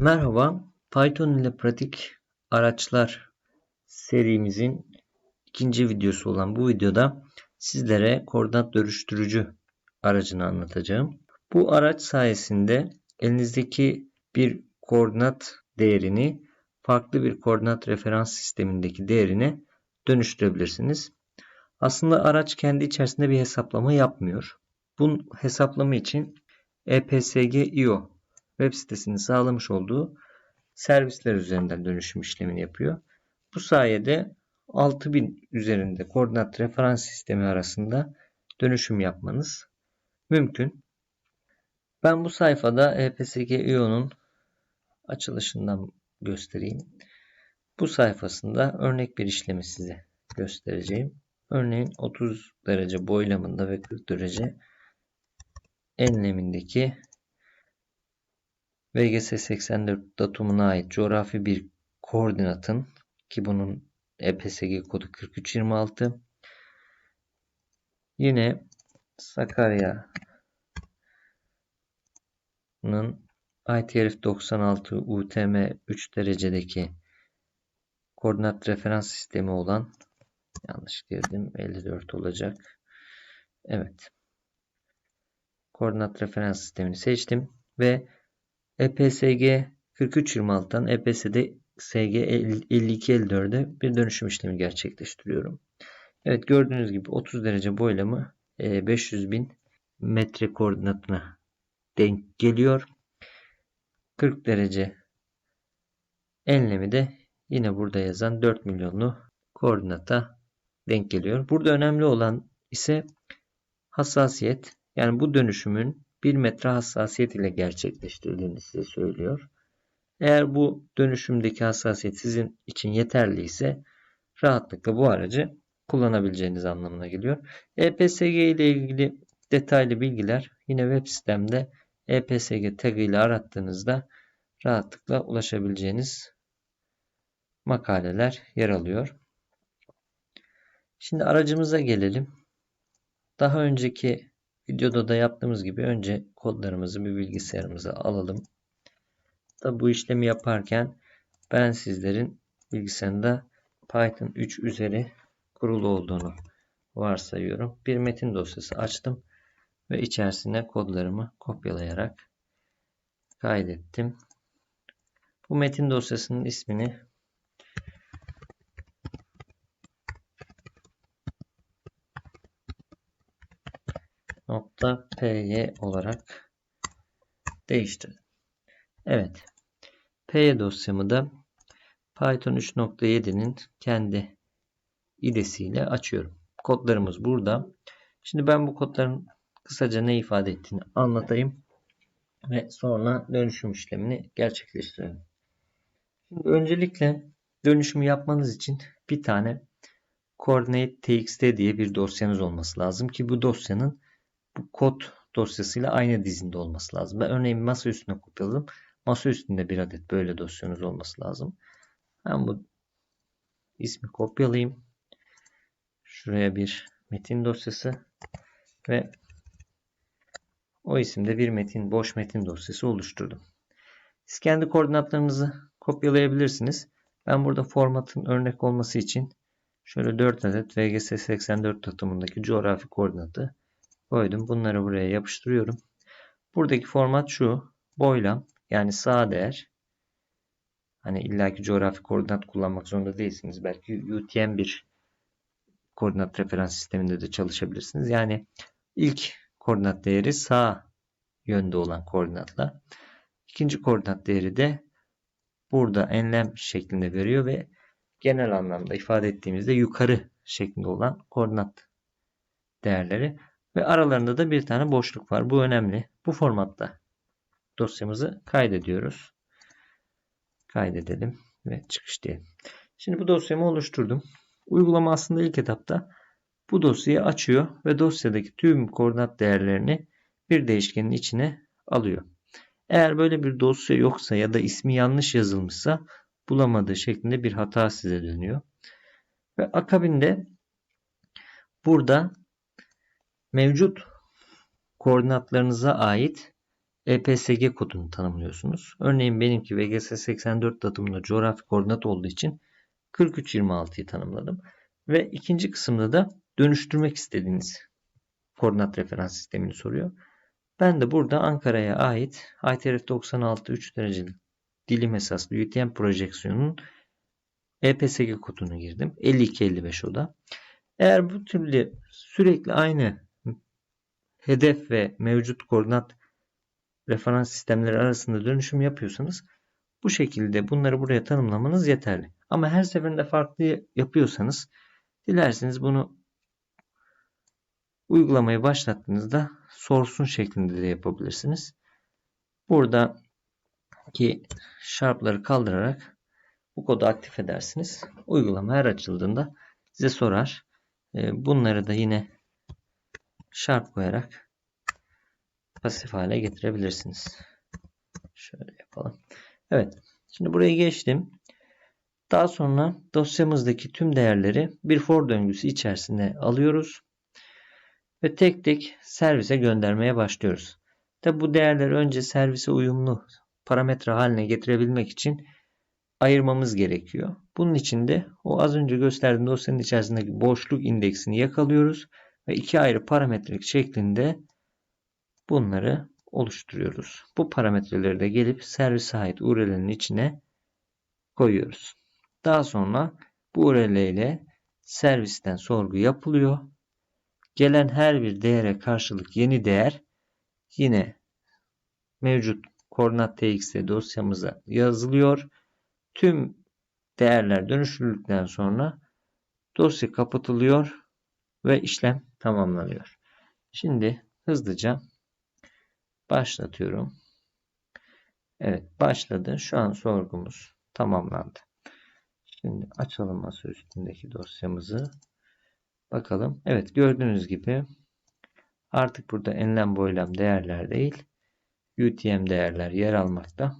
Merhaba, Python ile pratik araçlar serimizin ikinci videosu olan bu videoda sizlere koordinat dönüştürücü aracını anlatacağım. Bu araç sayesinde elinizdeki bir koordinat değerini farklı bir koordinat referans sistemindeki değerine dönüştürebilirsiniz. Aslında araç kendi içerisinde bir hesaplama yapmıyor. Bu hesaplama için EPSG.io web sitesinin sağlamış olduğu servisler üzerinden dönüşüm işlemini yapıyor. Bu sayede 6000 üzerinde koordinat referans sistemi arasında dönüşüm yapmanız mümkün. Ben bu sayfada E EPSG.io'nun açılışından göstereyim. Bu sayfasında örnek bir işlemi size göstereceğim. Örneğin 30 derece boylamında ve 40 derece enlemindeki VGS 84 datumuna ait coğrafi bir koordinatın ki bunun EPSG kodu 4326 yine Sakarya'nın ITRF 96 UTM 3 derecedeki koordinat referans sistemi olan yanlış girdim 54 olacak. Evet. Koordinat referans sistemini seçtim ve EPSG 4326'dan EPS'de SG 5254'e bir dönüşüm işlemi gerçekleştiriyorum. Evet gördüğünüz gibi 30 derece boylamı 500 bin metre koordinatına denk geliyor. 40 derece enlemi de yine burada yazan 4 milyonlu koordinata denk geliyor. Burada önemli olan ise hassasiyet. Yani bu dönüşümün 1 metre hassasiyet ile gerçekleştirildiğini size söylüyor. Eğer bu dönüşümdeki hassasiyet sizin için yeterli ise rahatlıkla bu aracı kullanabileceğiniz anlamına geliyor. EPSG ile ilgili detaylı bilgiler yine web sitemde EPSG tag ile arattığınızda rahatlıkla ulaşabileceğiniz makaleler yer alıyor. Şimdi aracımıza gelelim. Daha önceki videoda da yaptığımız gibi önce kodlarımızı bir bilgisayarımıza alalım. Tabi bu işlemi yaparken ben sizlerin bilgisayarında Python 3 üzeri kurulu olduğunu varsayıyorum. Bir metin dosyası açtım ve içerisine kodlarımı kopyalayarak kaydettim. Bu metin dosyasının ismini nokta py olarak değiştirdim. Evet. Py dosyamı da Python 3.7'nin kendi idesiyle açıyorum. Kodlarımız burada. Şimdi ben bu kodların kısaca ne ifade ettiğini anlatayım ve sonra dönüşüm işlemini gerçekleştirelim. Şimdi öncelikle dönüşümü yapmanız için bir tane coordinate.txt diye bir dosyanız olması lazım ki bu dosyanın bu kod dosyasıyla aynı dizinde olması lazım. Ben örneğin masa üstüne kopyaladım. Masa üstünde bir adet böyle dosyanız olması lazım. Ben bu ismi kopyalayayım. Şuraya bir metin dosyası ve o isimde bir metin, boş metin dosyası oluşturdum. Siz kendi koordinatlarınızı kopyalayabilirsiniz. Ben burada formatın örnek olması için şöyle 4 adet VGS 84 datumundaki coğrafi koordinatı koydum. Bunları buraya yapıştırıyorum. Buradaki format şu. Boylam yani sağ değer. Hani illaki coğrafi koordinat kullanmak zorunda değilsiniz. Belki UTM bir koordinat referans sisteminde de çalışabilirsiniz. Yani ilk koordinat değeri sağ yönde olan koordinatla. İkinci koordinat değeri de burada enlem şeklinde veriyor ve genel anlamda ifade ettiğimizde yukarı şeklinde olan koordinat değerleri ve aralarında da bir tane boşluk var. Bu önemli. Bu formatta dosyamızı kaydediyoruz. Kaydedelim ve çıkış diyelim. Şimdi bu dosyamı oluşturdum. Uygulama aslında ilk etapta bu dosyayı açıyor ve dosyadaki tüm koordinat değerlerini bir değişkenin içine alıyor. Eğer böyle bir dosya yoksa ya da ismi yanlış yazılmışsa bulamadığı şeklinde bir hata size dönüyor. Ve akabinde burada mevcut koordinatlarınıza ait EPSG kodunu tanımlıyorsunuz. Örneğin benimki VGS 84 datımlı coğrafi koordinat olduğu için 4326'yı tanımladım. Ve ikinci kısımda da dönüştürmek istediğiniz koordinat referans sistemini soruyor. Ben de burada Ankara'ya ait ITRF 96 3 derecelik dilim esaslı UTM projeksiyonunun EPSG kodunu girdim. 5255 o da. Eğer bu türlü sürekli aynı hedef ve mevcut koordinat referans sistemleri arasında dönüşüm yapıyorsanız bu şekilde bunları buraya tanımlamanız yeterli. Ama her seferinde farklı yapıyorsanız dilerseniz bunu uygulamayı başlattığınızda sorsun şeklinde de yapabilirsiniz. Burada ki sharp'ları kaldırarak bu kodu aktif edersiniz. Uygulama her açıldığında size sorar. Ee, bunları da yine sharp koyarak pasif hale getirebilirsiniz. Şöyle yapalım. Evet. Şimdi buraya geçtim. Daha sonra dosyamızdaki tüm değerleri bir for döngüsü içerisine alıyoruz. Ve tek tek servise göndermeye başlıyoruz. Tabi bu değerleri önce servise uyumlu parametre haline getirebilmek için ayırmamız gerekiyor. Bunun için de o az önce gösterdiğim dosyanın içerisindeki boşluk indeksini yakalıyoruz ve iki ayrı parametrelik şeklinde bunları oluşturuyoruz. Bu parametreleri de gelip servise ait URL'nin içine koyuyoruz. Daha sonra bu URL ile servisten sorgu yapılıyor. Gelen her bir değere karşılık yeni değer yine mevcut koordinat txt dosyamıza yazılıyor. Tüm değerler dönüştürüldükten sonra dosya kapatılıyor ve işlem tamamlanıyor. Şimdi hızlıca başlatıyorum. Evet başladı. Şu an sorgumuz tamamlandı. Şimdi açalım masa üstündeki dosyamızı. Bakalım. Evet gördüğünüz gibi artık burada enlem boylam değerler değil UTM değerler yer almakta.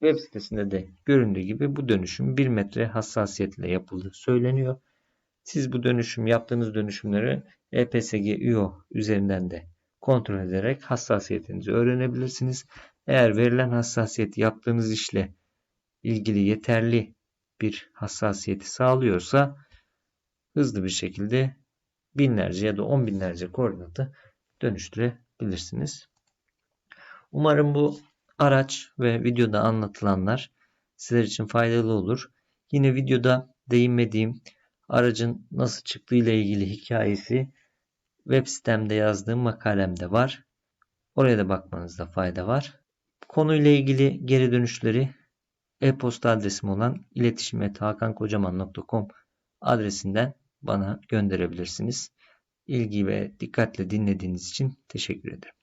Web sitesinde de göründüğü gibi bu dönüşüm 1 metre hassasiyetle yapıldığı söyleniyor. Siz bu dönüşüm yaptığınız dönüşümleri EPSG-IO üzerinden de kontrol ederek hassasiyetinizi öğrenebilirsiniz. Eğer verilen hassasiyeti yaptığınız işle ilgili yeterli bir hassasiyeti sağlıyorsa hızlı bir şekilde binlerce ya da on binlerce koordinatı dönüştürebilirsiniz. Umarım bu araç ve videoda anlatılanlar sizler için faydalı olur. Yine videoda değinmediğim aracın nasıl çıktığı ile ilgili hikayesi web sitemde yazdığım makalemde var. Oraya da bakmanızda fayda var. Konuyla ilgili geri dönüşleri e-posta adresim olan iletişim.hakankocaman.com adresinden bana gönderebilirsiniz. İlgi ve dikkatle dinlediğiniz için teşekkür ederim.